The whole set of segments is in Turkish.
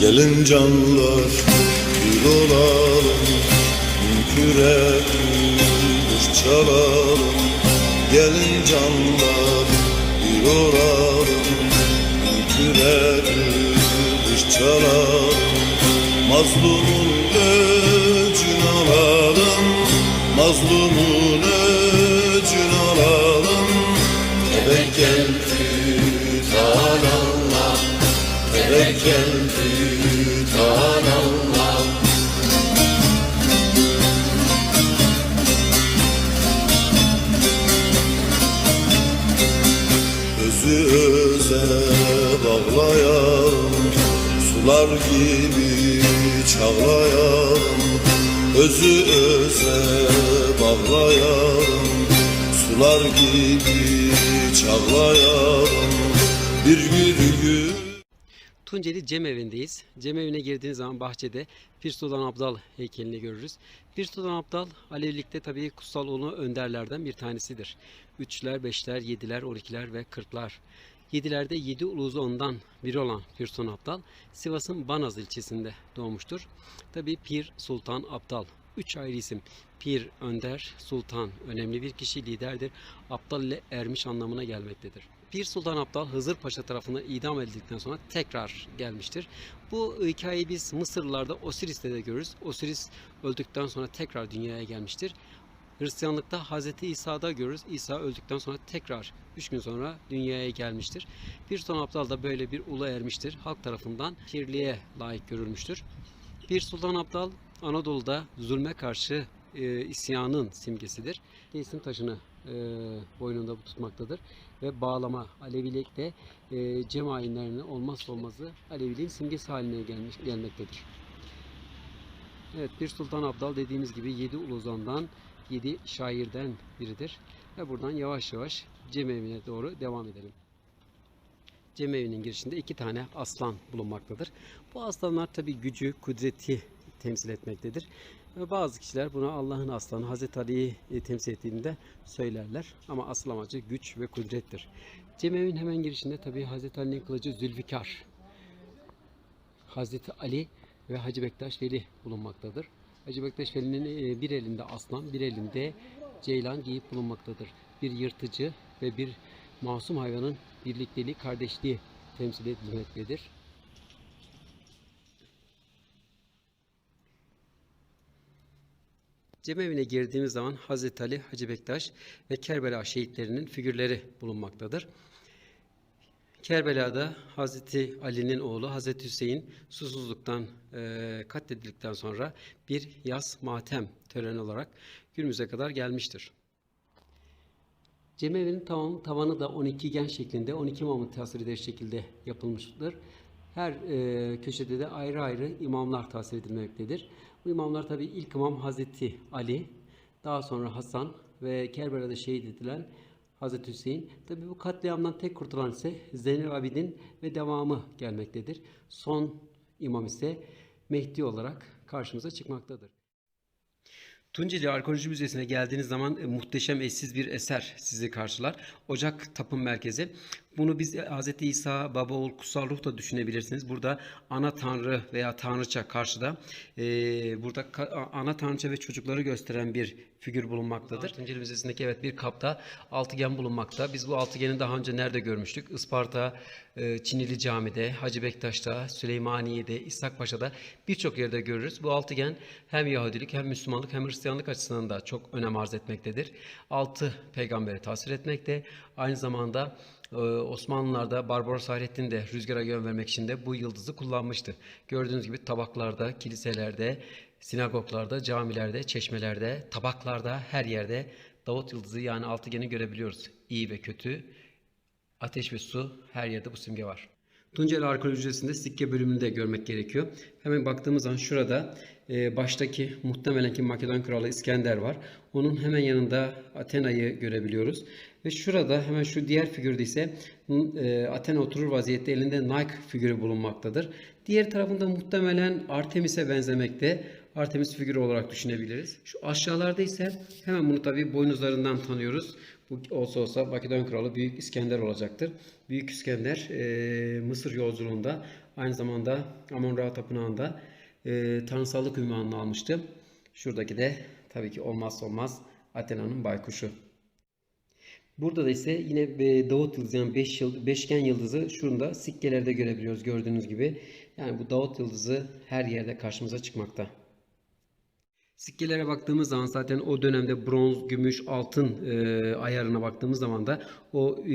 Gelin canlar bir olalım Küre kuş çalalım. Gelin canlar bir olalım Küre kuş çalalım. Mazlumun öcünü alalım Mazlumun öcünü alalım. Tevekkül tutan Allah Tevekkül tutan Allah Özü öze bağlayalım Sular gibi çağlayalım Özü öze bağlayalım Sular gibi çağlayalım Bir gün Tunceli Cemevi'ndeyiz. Cemevi'ne girdiğiniz zaman bahçede Pir Sultan Abdal heykelini görürüz. Pir Sultan Abdal Alevilikte tabii kutsal ulu önderlerden bir tanesidir. Üçler, beşler, yediler, on ve kırklar. Yedilerde yedi uluzu ondan biri olan Pir Sultan Abdal Sivas'ın Banaz ilçesinde doğmuştur. Tabii Pir Sultan Abdal. Üç ayrı isim. Pir, önder, sultan. Önemli bir kişi liderdir. Abdal ile ermiş anlamına gelmektedir. Pir Sultan Abdal Hızır Paşa tarafından idam edildikten sonra tekrar gelmiştir. Bu hikayeyi biz Mısırlılarda Osiris'te de görürüz. Osiris öldükten sonra tekrar dünyaya gelmiştir. Hristiyanlıkta Hz. İsa'da görürüz. İsa öldükten sonra tekrar 3 gün sonra dünyaya gelmiştir. Pir Sultan Abdal da böyle bir ula ermiştir. Halk tarafından pirliğe layık görülmüştür. Pir Sultan Abdal Anadolu'da zulme karşı e, isyanın simgesidir. İsim taşını e, boynunda tutmaktadır ve bağlama Alevilikte e, cem ayinlerinin olmazsa olmazı Aleviliğin simgesi haline gelmiş, gelmektedir. Evet bir Sultan Abdal dediğimiz gibi 7 uluzandan 7 şairden biridir. Ve buradan yavaş yavaş Cemevi'ne doğru devam edelim. Cemevi'nin girişinde iki tane aslan bulunmaktadır. Bu aslanlar tabi gücü, kudreti temsil etmektedir. Bazı kişiler buna Allah'ın aslanı Hazreti Ali'yi e, temsil ettiğinde söylerler. Ama asıl amacı güç ve kudrettir. Cemevi'nin hemen girişinde tabi Hazreti Ali'nin kılıcı Zülfikar. Hazreti Ali ve Hacı Bektaş Veli bulunmaktadır. Hacı Bektaş Veli'nin e, bir elinde aslan, bir elinde ceylan giyip bulunmaktadır. Bir yırtıcı ve bir masum hayvanın birlikteliği, kardeşliği temsil edilmektedir. Cemevi'ne girdiğimiz zaman Hazreti Ali, Hacı Bektaş ve Kerbela şehitlerinin figürleri bulunmaktadır. Kerbela'da Hazreti Ali'nin oğlu Hazreti Hüseyin susuzluktan e, katledildikten sonra bir yaz matem töreni olarak günümüze kadar gelmiştir. Cemevi'nin tavan, tavanı da 12 gen şeklinde 12 imamı tasvir eder şekilde yapılmıştır. Her e, köşede de ayrı ayrı imamlar tasvir edilmektedir. Bu imamlar tabi ilk imam Hazreti Ali, daha sonra Hasan ve Kerbela'da şehit edilen Hazreti Hüseyin. Tabi bu katliamdan tek kurtulan ise Zeynel Abidin ve devamı gelmektedir. Son imam ise Mehdi olarak karşımıza çıkmaktadır. Tunceli Arkeoloji Müzesi'ne geldiğiniz zaman e, muhteşem eşsiz bir eser sizi karşılar. Ocak Tapın Merkezi. Bunu biz e, Hz. İsa, Baba Oğul, Kutsal Ruh da düşünebilirsiniz. Burada ana tanrı veya tanrıça karşıda. e, burada ka- ana tanrıça ve çocukları gösteren bir figür bulunmaktadır. Tunceli Müzesi'ndeki evet bir kapta altıgen bulunmakta. Biz bu altıgeni daha önce nerede görmüştük? Isparta, e, Çinili Cami'de, Hacı Bektaş'ta, Süleymaniye'de, İshak Paşa'da birçok yerde görürüz. Bu altıgen hem Yahudilik hem Müslümanlık hem Hristiyanlık açısından da çok önem arz etmektedir. Altı peygamberi tasvir etmekte. Aynı zamanda Osmanlılar'da Barbaros Hayrettin de rüzgara yön vermek için de bu yıldızı kullanmıştı. Gördüğünüz gibi tabaklarda, kiliselerde, sinagoglarda, camilerde, çeşmelerde, tabaklarda, her yerde Davut yıldızı yani altıgeni görebiliyoruz. İyi ve kötü, ateş ve su her yerde bu simge var. Tunceli Arkeoloji Müzesi'nde sikke bölümünü de görmek gerekiyor. Hemen baktığımız zaman şurada e, baştaki muhtemelen ki Makedon Kralı İskender var. Onun hemen yanında Athena'yı görebiliyoruz. Ve şurada hemen şu diğer figürde ise e, Athena oturur vaziyette elinde Nike figürü bulunmaktadır. Diğer tarafında muhtemelen Artemis'e benzemekte. Artemis figürü olarak düşünebiliriz. Şu aşağılarda ise hemen bunu tabii boynuzlarından tanıyoruz. Bu olsa olsa Makedon kralı Büyük İskender olacaktır. Büyük İskender e, Mısır yolculuğunda Aynı zamanda Amon-Ra Tapınağı'nda e, tanrısallık ünvanını almıştı. Şuradaki de tabii ki olmazsa olmaz Athena'nın baykuşu. Burada da ise yine e, Davut yıldızı yani beş yıl, beşgen yıldızı şurada sikkelerde görebiliyoruz gördüğünüz gibi. Yani bu Davut yıldızı her yerde karşımıza çıkmakta. Sikkelere baktığımız zaman zaten o dönemde bronz, gümüş, altın e, ayarına baktığımız zaman da o e,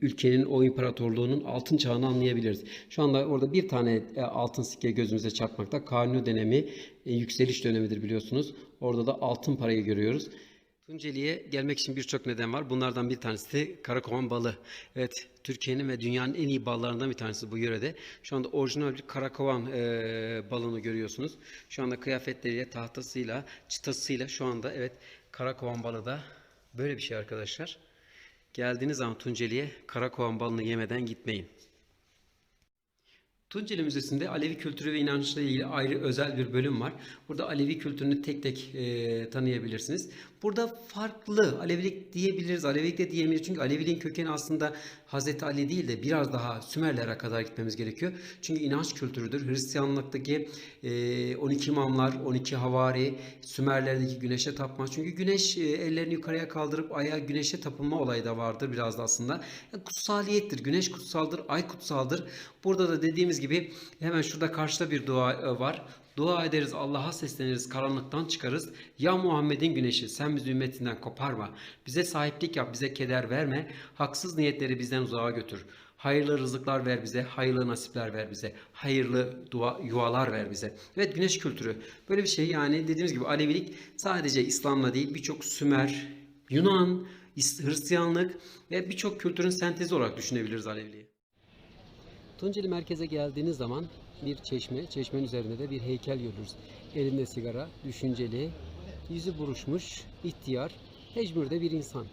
ülkenin, o imparatorluğunun altın çağını anlayabiliriz. Şu anda orada bir tane e, altın sikke gözümüze çarpmakta. Kanuni dönemi e, yükseliş dönemidir biliyorsunuz. Orada da altın parayı görüyoruz. Tunceli'ye gelmek için birçok neden var. Bunlardan bir tanesi de karakovan balı. Evet, Türkiye'nin ve dünyanın en iyi ballarından bir tanesi bu yörede. Şu anda orijinal bir karakovan e, balını görüyorsunuz. Şu anda kıyafetleriyle, tahtasıyla, çıtasıyla şu anda evet karakovan balı da böyle bir şey arkadaşlar. Geldiğiniz zaman Tunceli'ye karakovan balını yemeden gitmeyin. Tunceli Müzesi'nde Alevi kültürü ve inançla ilgili ayrı özel bir bölüm var. Burada Alevi kültürünü tek tek e, tanıyabilirsiniz. Burada farklı Alevilik diyebiliriz, Alevilik de diyemeyiz. Çünkü Aleviliğin kökeni aslında Hazreti Ali değil de biraz daha Sümerlere kadar gitmemiz gerekiyor. Çünkü inanç kültürüdür. Hristiyanlıktaki e, 12 imamlar, 12 havari, Sümerlerdeki güneşe tapma. Çünkü güneş e, ellerini yukarıya kaldırıp aya güneşe tapınma olayı da vardır biraz da aslında. Yani kutsaliyettir. Güneş kutsaldır, ay kutsaldır. Burada da dediğimiz gibi hemen şurada karşıda bir dua e, var. Dua ederiz, Allah'a sesleniriz, karanlıktan çıkarız. Ya Muhammed'in güneşi, sen bizi ümmetinden koparma. Bize sahiplik yap, bize keder verme. Haksız niyetleri bizden uzağa götür. Hayırlı rızıklar ver bize, hayırlı nasipler ver bize, hayırlı dua, yuvalar ver bize. Evet güneş kültürü. Böyle bir şey yani dediğimiz gibi Alevilik sadece İslam'la değil birçok Sümer, Yunan, Hristiyanlık ve birçok kültürün sentezi olarak düşünebiliriz Aleviliği. Tunceli merkeze geldiğiniz zaman bir çeşme, çeşmenin üzerinde de bir heykel görürüz. Elinde sigara, düşünceli, yüzü buruşmuş, ihtiyar, tecmürde bir insan.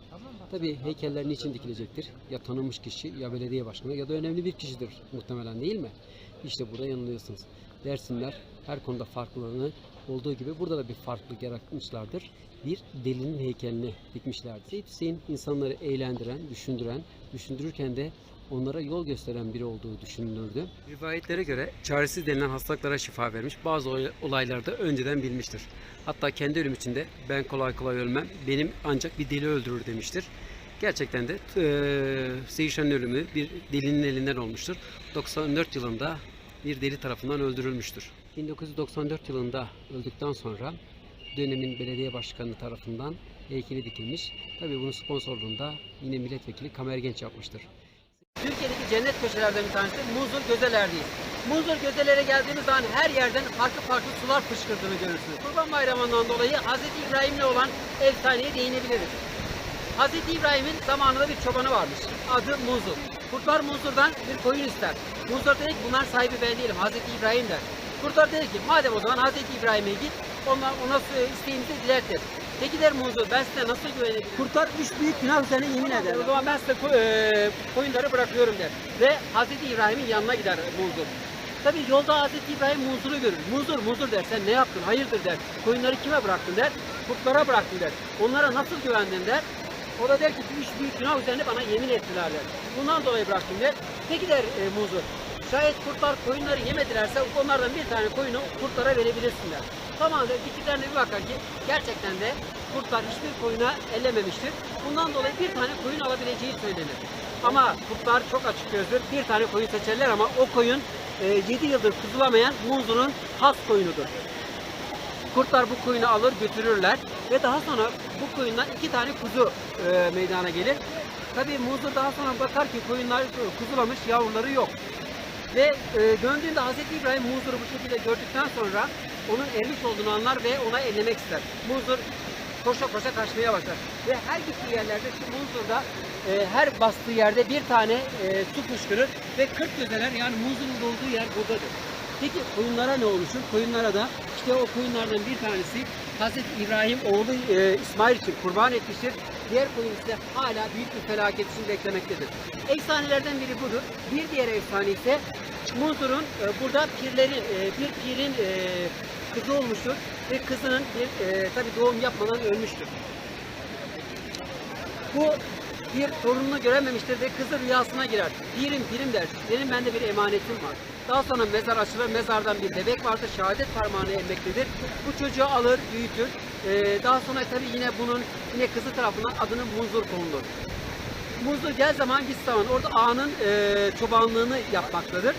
Tabi heykeller niçin dikilecektir? Ya tanınmış kişi, ya belediye başkanı ya da önemli bir kişidir muhtemelen değil mi? İşte burada yanılıyorsunuz. Dersimler her konuda farklılığını olduğu gibi burada da bir farklılık yaratmışlardır. Bir delinin heykelini dikmişlerdir. Seyit Hüseyin insanları eğlendiren, düşündüren, düşündürürken de onlara yol gösteren biri olduğu düşünülürdü. Rivayetlere göre çaresiz denilen hastalıklara şifa vermiş, bazı olay- olaylarda önceden bilmiştir. Hatta kendi ölüm içinde ben kolay kolay ölmem, benim ancak bir deli öldürür demiştir. Gerçekten de eee Seyşan'ın ölümü bir delinin elinden olmuştur. 94 yılında bir deli tarafından öldürülmüştür. 1994 yılında öldükten sonra dönemin belediye başkanı tarafından heykeli dikilmiş. Tabii bunun sponsorluğunda yine milletvekili Kamer Genç yapmıştır. Türkiye'deki cennet köşelerden bir tanesi Muzur Gözeler'deyiz. Muzur Gözeler'e geldiğimiz zaman her yerden farklı farklı sular fışkırdığını görürsünüz. Kurban Bayramı'ndan dolayı Hz. İbrahim'le olan efsaneye değinebiliriz. Hz. İbrahim'in zamanında bir çobanı varmış. Adı Muzur. Kurtlar Muzur'dan bir koyun ister. Muzur dedi ki bunlar sahibi ben değilim. Hz. İbrahim der. Kurtlar dedi ki madem o zaman Hz. İbrahim'e git ona, ona isteğinizi dilet der. Peki der Muzur ben size nasıl güvenebilirim? Kurtlar üç büyük günah üzerine yemin eder. O zaman ben size e, koyunları bırakıyorum der. Ve Hz. İbrahim'in yanına gider Muzur. Tabi yolda Hz. İbrahim Muzur'u görür. Muzur, Muzur der. Sen ne yaptın? Hayırdır der. Koyunları kime bıraktın der. Kurtlara bıraktın der. Onlara nasıl güvendin der. O da der ki üç büyük günah üzerine bana yemin ettiler der. Bundan dolayı bıraktım der. Peki der e, Muzur. Şayet kurtlar koyunları yemedilerse onlardan bir tane koyunu kurtlara verebilirsin der. Tamam der. Dikizlerine bir bakar ki gerçekten de kurtlar hiçbir koyuna ellememiştir. Bundan dolayı bir tane koyun alabileceği söylenir. Ama kurtlar çok açık gözdür. Bir tane koyun seçerler ama o koyun 7 yıldır kuzulamayan Muzur'un has koyunudur. Kurtlar bu koyunu alır götürürler ve daha sonra bu koyundan iki tane kuzu e, meydana gelir. Tabii Muzur daha sonra bakar ki koyunlar kuzulamış, yavruları yok. Ve e, döndüğünde Hazreti İbrahim Muzur'u bu şekilde gördükten sonra onun ermiş olduğunu anlar ve ona ellemek ister. Muzur koşa koşa kaçmaya başlar. Ve her gittiği yerlerde şu Muzur'da e, her bastığı yerde bir tane e, su fışkırır ve 40 gözeler yani Muzur'un olduğu yer buradadır. Peki koyunlara ne oluşur? Koyunlara da işte o koyunlardan bir tanesi Hazreti İbrahim oğlu e, İsmail için kurban etmiştir. Diğer koyun hala büyük bir felaket için beklemektedir. Efsanelerden biri budur. Bir diğer efsane ise Muzur'un e, burada pirlerin, e, bir pirin e, kızı olmuştur ve kızının bir e, tabi doğum yapmadan ölmüştür. Bu bir torununu görememiştir ve kızı rüyasına girer. Pirim pirim der. Benim bende bir emanetim var. Daha sonra mezar açılır. Mezardan bir bebek vardır. Şehadet parmağını emmektedir. Bu çocuğu alır, büyütür. Ee, daha sonra tabii yine bunun yine kızı tarafından adını Munzur konulur. Muzdur gel zaman git zaman orada ağanın e, çobanlığını yapmaktadır.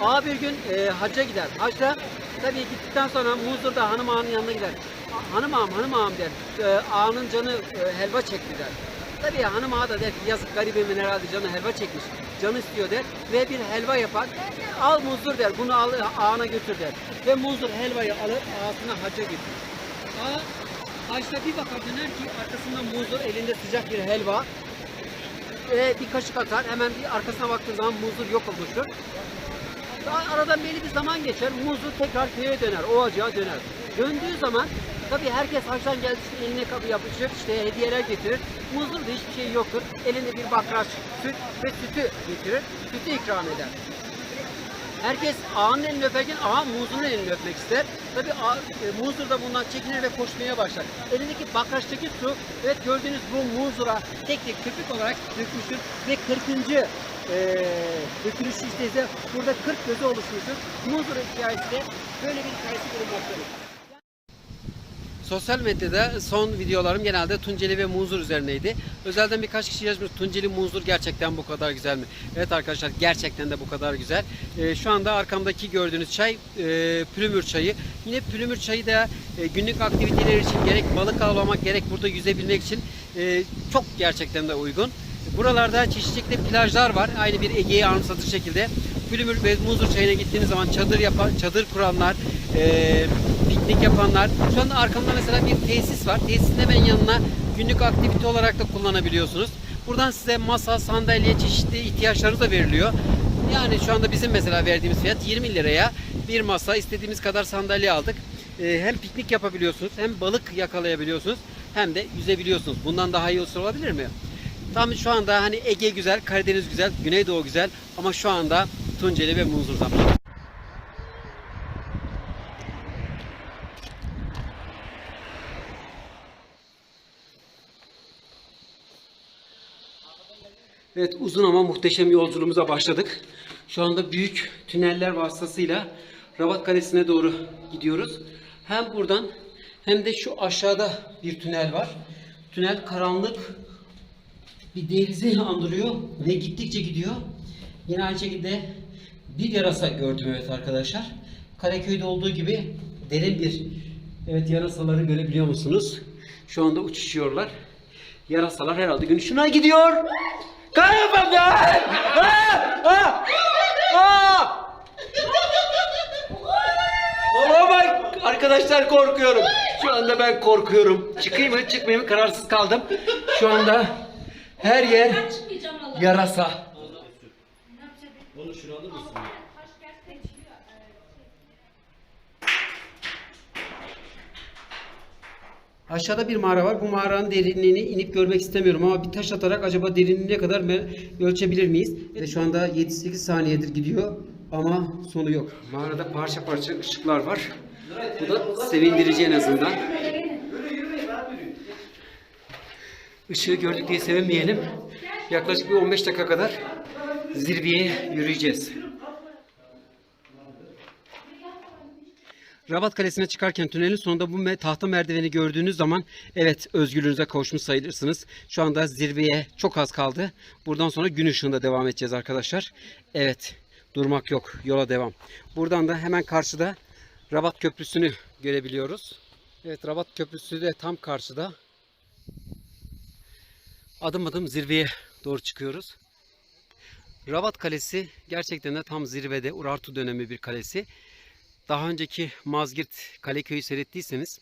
Ağa bir gün e, hacca gider. Hacda tabii gittikten sonra Muzdur da hanım ağanın yanına gider. "A- Hanım ağam, hanım ağam der. E, ağanın canı e, helva çekti der. Tabii hanım ağa da der ki yazık garibimin herhalde canı helva çekmiş. Canı istiyor der ve bir helva yapar. Al muzdur der bunu al ağana götür der. Ve muzdur helvayı alır ağasına hacca götürür. Ağa Haçta bir bakar döner ki arkasında muzdur elinde sıcak bir helva. Ve bir kaşık atar hemen bir arkasına baktığı zaman muzdur yok olmuştur. Daha aradan belli bir zaman geçer. Muzdur tekrar köye döner, ovacığa döner. Döndüğü zaman tabii herkes haçtan için eline kapı yapışır, işte hediyeler getirir. Muzdur da hiçbir şey yoktur. Elinde bir bakraç süt ve sütü getirir. Sütü ikram eder. Herkes ağanın elini öperken ağa muzun elini öpmek ister. Tabi e, muzur da bundan çekinir ve koşmaya başlar. Elindeki bakraçtaki su, evet gördüğünüz bu muzura tek tek köpük olarak dökmüştür. Ve 40. E, dökülüş işte burada 40 gözü oluşmuştur. Muzur hikayesi de böyle bir hikayesi bulunmaktadır. Sosyal medyada son videolarım genelde Tunceli ve Munzur üzerineydi. Özelden birkaç kişi yazmış Tunceli Munzur gerçekten bu kadar güzel mi? Evet arkadaşlar gerçekten de bu kadar güzel. Ee, şu anda arkamdaki gördüğünüz çay e, pülümür çayı. Yine pülümür çayı da e, günlük aktiviteler için gerek balık avlamak gerek burada yüzebilmek için e, çok gerçekten de uygun. Buralarda çeşitli plajlar var. Aynı bir Ege'yi anımsatır şekilde. Pülümür ve Muzur çayına gittiğiniz zaman çadır yapan, çadır kuranlar, e, piknik yapanlar. Şu anda arkamda mesela bir tesis var. Tesisin hemen yanına günlük aktivite olarak da kullanabiliyorsunuz. Buradan size masa, sandalye, çeşitli ihtiyaçları da veriliyor. Yani şu anda bizim mesela verdiğimiz fiyat 20 liraya bir masa, istediğimiz kadar sandalye aldık. Ee, hem piknik yapabiliyorsunuz, hem balık yakalayabiliyorsunuz, hem de yüzebiliyorsunuz. Bundan daha iyi olabilir mi? Tam şu anda hani Ege güzel, Karadeniz güzel, Güneydoğu güzel ama şu anda Tunceli ve Munzur zamanı. Evet uzun ama muhteşem yolculuğumuza başladık. Şu anda büyük tüneller vasıtasıyla Rabat Kalesi'ne doğru gidiyoruz. Hem buradan hem de şu aşağıda bir tünel var. Tünel karanlık bir denizi andırıyor ve gittikçe gidiyor. Yine aynı şekilde bir yarasa gördüm evet arkadaşlar. Karaköy'de olduğu gibi derin bir evet yarasaları görebiliyor musunuz? Şu anda uçuşuyorlar. Yarasalar herhalde gün ışığına gidiyor. Kayboldu! Aa! Aa! Aa! Ama bak arkadaşlar korkuyorum. Şu anda ben korkuyorum. Çıkayım mı çıkmayayım mı kararsız kaldım. Şu anda her yer yarasa. Aşağıda bir mağara var. Bu mağaranın derinliğini inip görmek istemiyorum ama bir taş atarak acaba derinliği ne kadar ölçebilir miyiz? Ve şu anda 7-8 saniyedir gidiyor ama sonu yok. Mağarada parça parça ışıklar var. Bu da sevindirici en azından. Işığı gördük diye sevinmeyelim. Yaklaşık bir 15 dakika kadar zirveye yürüyeceğiz. Rabat Kalesi'ne çıkarken tünelin sonunda bu tahta merdiveni gördüğünüz zaman evet özgürlüğünüze kavuşmuş sayılırsınız. Şu anda zirveye çok az kaldı. Buradan sonra gün ışığında devam edeceğiz arkadaşlar. Evet durmak yok yola devam. Buradan da hemen karşıda Rabat Köprüsü'nü görebiliyoruz. Evet Rabat Köprüsü de tam karşıda. Adım adım zirveye doğru çıkıyoruz. Rabat Kalesi gerçekten de tam zirvede Urartu dönemi bir kalesi. Daha önceki Mazgirt Kaleköy'ü seyrettiyseniz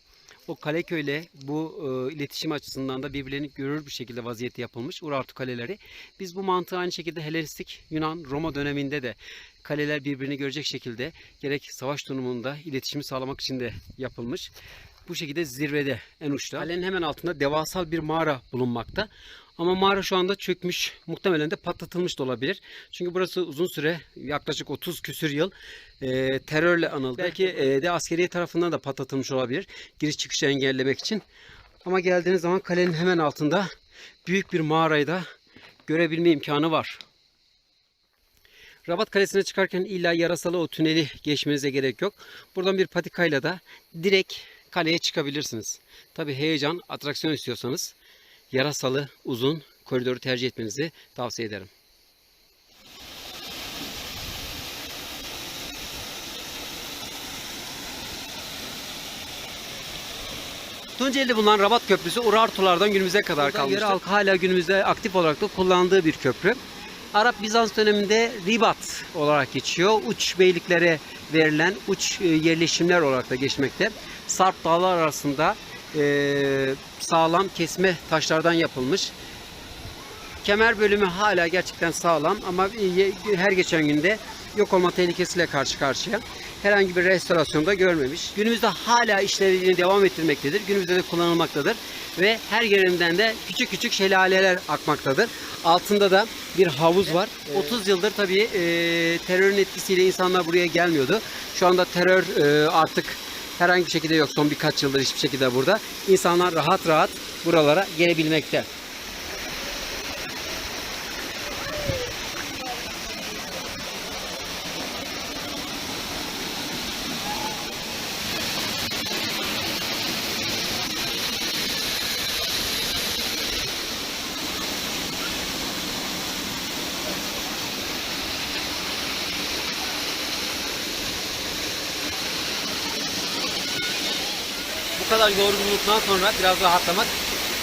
o Kaleköy'le bu e, iletişim açısından da birbirlerini görür bir şekilde vaziyette yapılmış Urartu kaleleri. Biz bu mantığı aynı şekilde Helenistik Yunan Roma döneminde de kaleler birbirini görecek şekilde gerek savaş durumunda iletişimi sağlamak için de yapılmış. Bu şekilde zirvede en uçta. Kalenin hemen altında devasal bir mağara bulunmakta. Ama mağara şu anda çökmüş. Muhtemelen de patlatılmış da olabilir. Çünkü burası uzun süre yaklaşık 30 küsür yıl e, terörle anıldı. Belki e, de askeriye tarafından da patlatılmış olabilir. Giriş çıkışı engellemek için. Ama geldiğiniz zaman kalenin hemen altında büyük bir mağarayı da görebilme imkanı var. Rabat Kalesi'ne çıkarken illa yarasalı o tüneli geçmenize gerek yok. Buradan bir patikayla da direkt kaleye çıkabilirsiniz. Tabi heyecan, atraksiyon istiyorsanız yarasalı uzun koridoru tercih etmenizi tavsiye ederim. Tunceli'de bulunan Rabat Köprüsü Urartulardan günümüze kadar Burada kalmıştır. yerel halk hala günümüzde aktif olarak da kullandığı bir köprü. Arap Bizans döneminde Ribat olarak geçiyor. Uç beyliklere verilen uç e, yerleşimler olarak da geçmekte. Sarp dağlar arasında e, sağlam kesme taşlardan yapılmış. Kemer bölümü hala gerçekten sağlam ama her geçen günde yok olma tehlikesiyle karşı karşıya. Herhangi bir restorasyonda görmemiş. Günümüzde hala işlevini devam ettirmektedir. Günümüzde de kullanılmaktadır. Ve her yerinden de küçük küçük şelaleler akmaktadır. Altında da bir havuz var. 30 yıldır tabii e, terörün etkisiyle insanlar buraya gelmiyordu. Şu anda terör e, artık herhangi bir şekilde yok. Son birkaç yıldır hiçbir şekilde burada. İnsanlar rahat rahat buralara gelebilmekte. Kadar yorgunluktan sonra biraz rahatlamak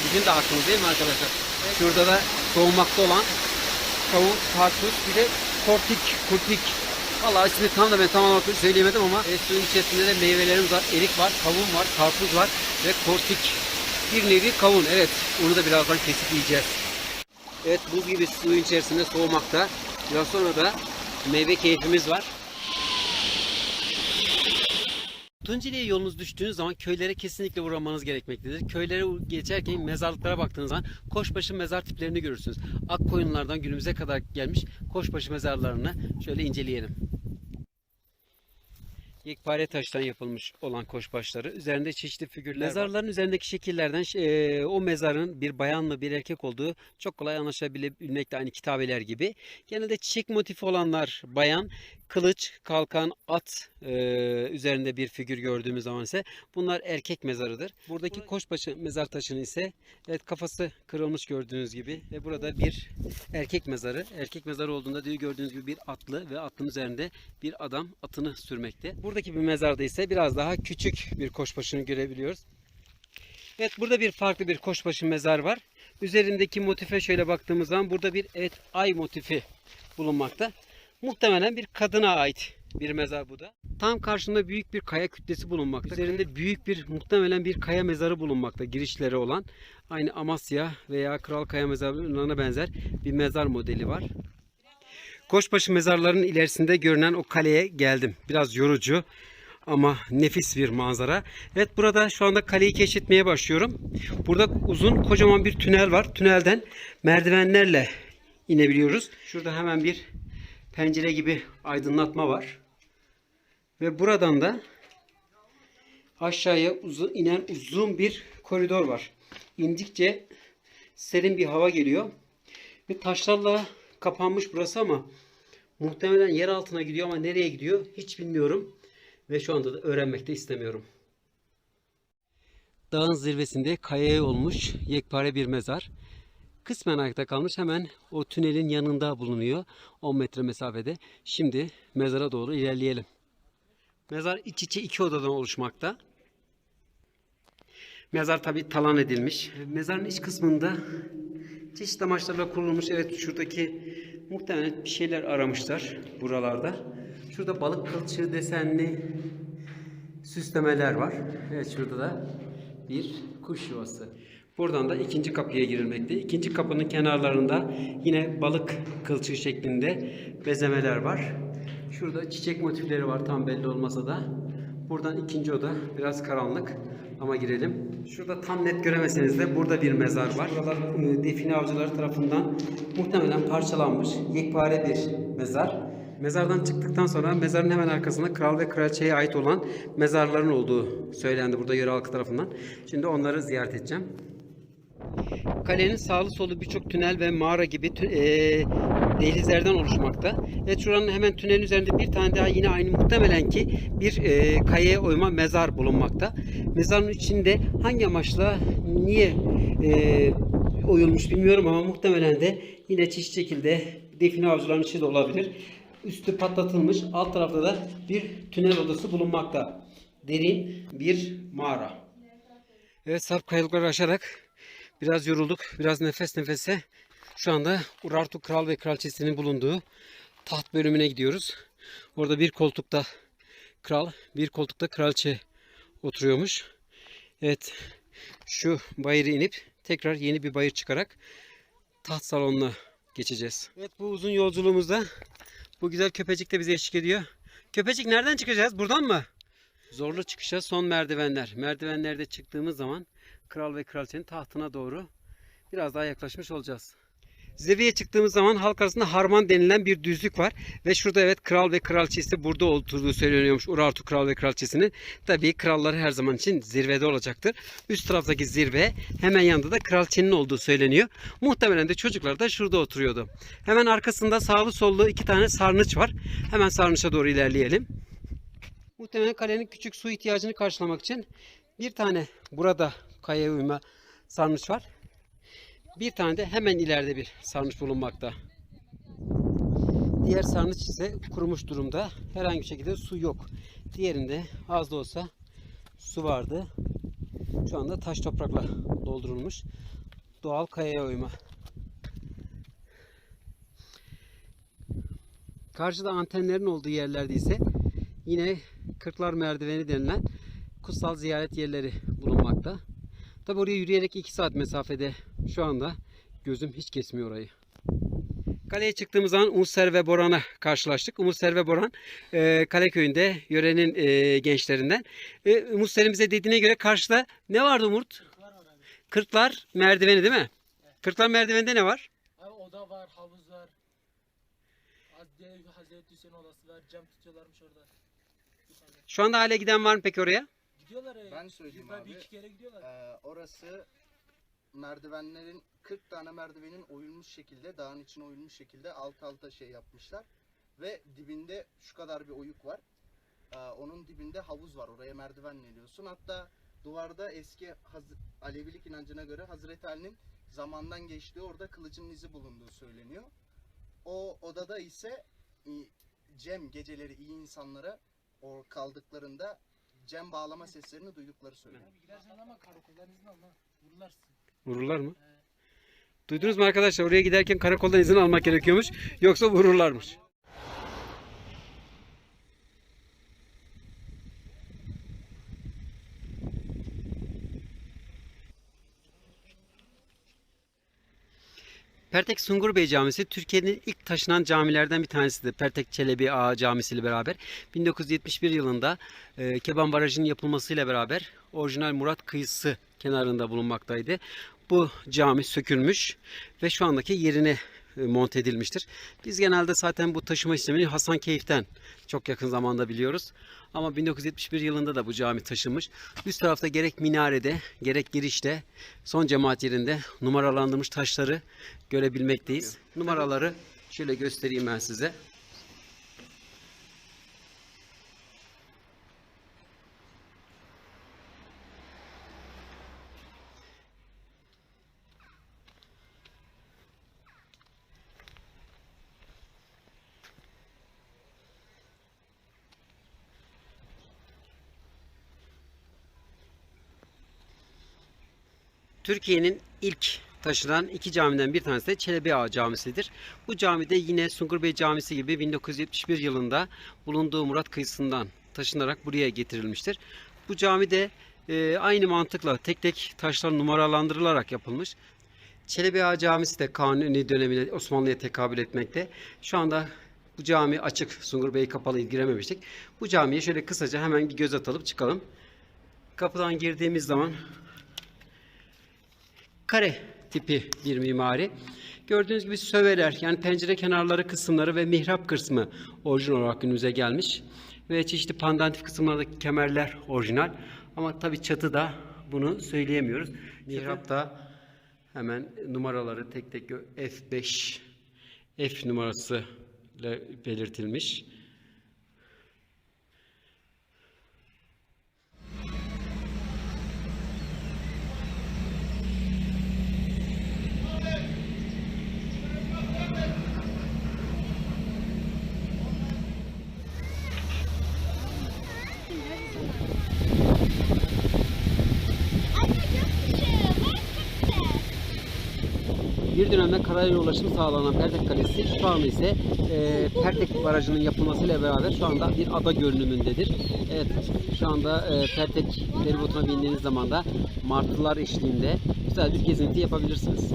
bizim de hakkımız değil mi arkadaşlar? Şurada da soğumakta olan kavun, karpuz, bir de kortik, kurtik. Vallahi ismini tam da ben tam olarak söyleyemedim ama e, suyun içerisinde de meyvelerimiz var. Erik var, kavun var, karpuz var ve kortik. Bir nevi kavun. Evet, onu da birazdan kesip yiyeceğiz. Evet, buz gibi suyun içerisinde soğumakta. Biraz sonra da meyve keyfimiz var. Tunceli'ye yolunuz düştüğünüz zaman köylere kesinlikle uğramanız gerekmektedir. Köylere geçerken mezarlıklara baktığınız zaman koşbaşı mezar tiplerini görürsünüz. Akkoyunlardan günümüze kadar gelmiş koşbaşı mezarlarını şöyle inceleyelim. Yekpare taştan yapılmış olan koşbaşları. Üzerinde çeşitli figürler Mezarların üzerindeki şekillerden e, o mezarın bir bayan mı bir erkek olduğu çok kolay anlaşılabilmekte aynı kitabeler gibi. Genelde çiçek motifi olanlar bayan, kılıç, kalkan, at e, üzerinde bir figür gördüğümüz zaman ise bunlar erkek mezarıdır. Buradaki koçbaşı mezar taşını ise evet kafası kırılmış gördüğünüz gibi ve burada bir erkek mezarı. Erkek mezarı olduğunda diyor gördüğünüz gibi bir atlı ve atın üzerinde bir adam atını sürmekte. Buradaki bir mezarda ise biraz daha küçük bir koçbaşını görebiliyoruz. Evet burada bir farklı bir koçbaşı mezar var. Üzerindeki motife şöyle baktığımız zaman burada bir evet ay motifi bulunmakta. Muhtemelen bir kadına ait bir mezar bu da. Tam karşında büyük bir kaya kütlesi bulunmakta. Üzerinde büyük bir muhtemelen bir kaya mezarı bulunmakta girişleri olan. Aynı Amasya veya Kral Kaya mezarlarına benzer bir mezar modeli var. Koçbaşı mezarlarının ilerisinde görünen o kaleye geldim. Biraz yorucu ama nefis bir manzara. Evet burada şu anda kaleyi keşfetmeye başlıyorum. Burada uzun kocaman bir tünel var. Tünelden merdivenlerle inebiliyoruz. Şurada hemen bir pencere gibi aydınlatma var. Ve buradan da aşağıya uzun, inen uzun bir koridor var. İndikçe serin bir hava geliyor. Ve taşlarla kapanmış burası ama muhtemelen yer altına gidiyor ama nereye gidiyor hiç bilmiyorum. Ve şu anda da öğrenmek de istemiyorum. Dağın zirvesinde kayaya olmuş yekpare bir mezar. Kısmen ayakta kalmış hemen o tünelin yanında bulunuyor. 10 metre mesafede. Şimdi mezara doğru ilerleyelim. Mezar iç içe iki odadan oluşmakta. Mezar tabi talan edilmiş. Mezarın iç kısmında çeşitli amaçlarla kurulmuş. Evet şuradaki muhtemelen bir şeyler aramışlar buralarda. Şurada balık kılçığı desenli süslemeler var. Evet şurada da bir kuş yuvası. Buradan da ikinci kapıya girilmekte. İkinci kapının kenarlarında yine balık kılçığı şeklinde bezemeler var. Şurada çiçek motifleri var tam belli olmasa da. Buradan ikinci oda biraz karanlık ama girelim. Şurada tam net göremeseniz de burada bir mezar var. Buralar e, define avcıları tarafından muhtemelen parçalanmış yekpare bir mezar. Mezardan çıktıktan sonra mezarın hemen arkasında kral ve kraliçeye ait olan mezarların olduğu söylendi burada yöre halkı tarafından. Şimdi onları ziyaret edeceğim. Kalenin sağlı solu birçok tünel ve mağara gibi tü- e, dehlizlerden oluşmakta. Evet şuranın hemen tünelin üzerinde bir tane daha yine aynı muhtemelen ki bir e, kayaya oyma mezar bulunmakta. Mezarın içinde hangi amaçla niye e, oyulmuş bilmiyorum ama muhtemelen de yine çeşitli şekilde define avcılarının içi de olabilir. Üstü patlatılmış. Alt tarafta da bir tünel odası bulunmakta. Derin bir mağara. Evet sarp kayalıkları aşarak biraz yorulduk. Biraz nefes nefese şu anda Urartu Kral ve Kraliçesi'nin bulunduğu taht bölümüne gidiyoruz. Orada bir koltukta kral, bir koltukta kraliçe oturuyormuş. Evet şu bayırı inip tekrar yeni bir bayır çıkarak taht salonuna geçeceğiz. Evet bu uzun yolculuğumuzda bu güzel köpecik de bize eşlik ediyor. Köpecik nereden çıkacağız? Buradan mı? Zorlu çıkışa son merdivenler. Merdivenlerde çıktığımız zaman kral ve kraliçenin tahtına doğru biraz daha yaklaşmış olacağız. Zirveye çıktığımız zaman halk arasında harman denilen bir düzlük var. Ve şurada evet kral ve kraliçesi burada oturduğu söyleniyormuş. Urartu kral ve kraliçesinin. Tabii kralları her zaman için zirvede olacaktır. Üst taraftaki zirve hemen yanında da kraliçenin olduğu söyleniyor. Muhtemelen de çocuklar da şurada oturuyordu. Hemen arkasında sağlı sollu iki tane sarnıç var. Hemen sarnıça doğru ilerleyelim. Muhtemelen kalenin küçük su ihtiyacını karşılamak için bir tane burada kayaya uyma sarnıç var. Bir tane de hemen ileride bir sarnıç bulunmakta. Diğer sarnıç ise kurumuş durumda. Herhangi bir şekilde su yok. Diğerinde az da olsa su vardı. Şu anda taş toprakla doldurulmuş. Doğal kayaya uyma. Karşıda antenlerin olduğu yerlerde ise yine Kırklar Merdiveni denilen kutsal ziyaret yerleri bulunmakta. Tabi oraya yürüyerek 2 saat mesafede şu anda gözüm hiç kesmiyor orayı. Kaleye çıktığımız zaman Umutser ve Boran'a karşılaştık. Umutser ve Boran e, Kaleköy'ünde yörenin e, gençlerinden. E, Umutser'in bize dediğine göre karşıda ne vardı Umut? Kırklar merdiveni değil mi? Kırklar merdiveninde ne var? Abi oda var, havuz var. Hazreti, Hüseyin odası var. Cam tutuyorlarmış orada. Şu anda hala giden var mı peki oraya? Gidiyorlar ya. Ben söyleyeyim yılda abi. Bir iki kere gidiyorlar. Ee, orası merdivenlerin 40 tane merdivenin oyulmuş şekilde dağın içine oyulmuş şekilde alt alta şey yapmışlar ve dibinde şu kadar bir oyuk var. Ee, onun dibinde havuz var. Oraya merdivenle iniyorsun. Hatta duvarda eski Haz- Alevilik inancına göre Hazreti Ali'nin zamandan geçtiği orada kılıcın izi bulunduğu söyleniyor. O odada ise e, Cem geceleri iyi insanlara o kaldıklarında Cem bağlama seslerini duydukları söyleniyor. Abi gidersen ama karakoldan izin al lan. Vururlarsın. Vururlar mı? Duydunuz mu arkadaşlar? Oraya giderken karakoldan izin almak gerekiyormuş. Yoksa vururlarmış. Pertek Sungur Bey Camisi Türkiye'nin ilk taşınan camilerden bir tanesidir. Pertek Çelebi Ağa Camisi ile beraber 1971 yılında e, Keban Barajı'nın yapılmasıyla beraber orijinal Murat kıyısı kenarında bulunmaktaydı. Bu cami sökülmüş ve şu andaki yerine monte edilmiştir. Biz genelde zaten bu taşıma işlemini Hasankeyf'ten çok yakın zamanda biliyoruz. Ama 1971 yılında da bu cami taşınmış. Üst tarafta gerek minarede gerek girişte son cemaat yerinde numaralandırmış taşları görebilmekteyiz. Numaraları şöyle göstereyim ben size. Türkiye'nin ilk taşınan iki camiden bir tanesi de Çelebi Ağa Camisi'dir. Bu camide yine Sungur Bey Camisi gibi 1971 yılında bulunduğu Murat kıyısından taşınarak buraya getirilmiştir. Bu cami de e, aynı mantıkla tek tek taşlar numaralandırılarak yapılmış. Çelebi Ağa Camisi de Kanuni döneminde Osmanlı'ya tekabül etmekte. Şu anda bu cami açık. Sungur Bey kapalı girememiştik. Bu camiye şöyle kısaca hemen bir göz atalım çıkalım. Kapıdan girdiğimiz zaman kare tipi bir mimari. Gördüğünüz gibi söveler yani pencere kenarları kısımları ve mihrap kısmı orijinal olarak günümüze gelmiş. Ve çeşitli pandantif kısımlardaki kemerler orijinal. Ama tabi çatı da bunu söyleyemiyoruz. Mihrap da Hemen numaraları tek tek gö- F5 F numarası ile belirtilmiş. Bir dönemde karayolu ulaşım sağlanan Pertek Kalesi şu an ise e, Pertek Barajı'nın yapılmasıyla beraber şu anda bir ada görünümündedir. Evet şu anda e, Pertek feribotuna bindiğiniz zaman da martılar eşliğinde güzel bir gezinti yapabilirsiniz.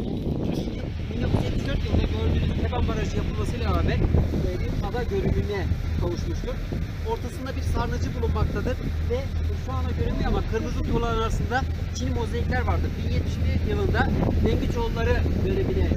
1974 yılında gördüğünüz Teban Barajı yapılmasıyla beraber e, bir ada görünümüne kavuşmuştur. Ortasında bir sarnıcı bulunmaktadır ve şu ana görünmüyor ama kırmızı tuğlaların arasında Çin mozaikler vardır. 1071 yılında Dengiçoğulları dönemine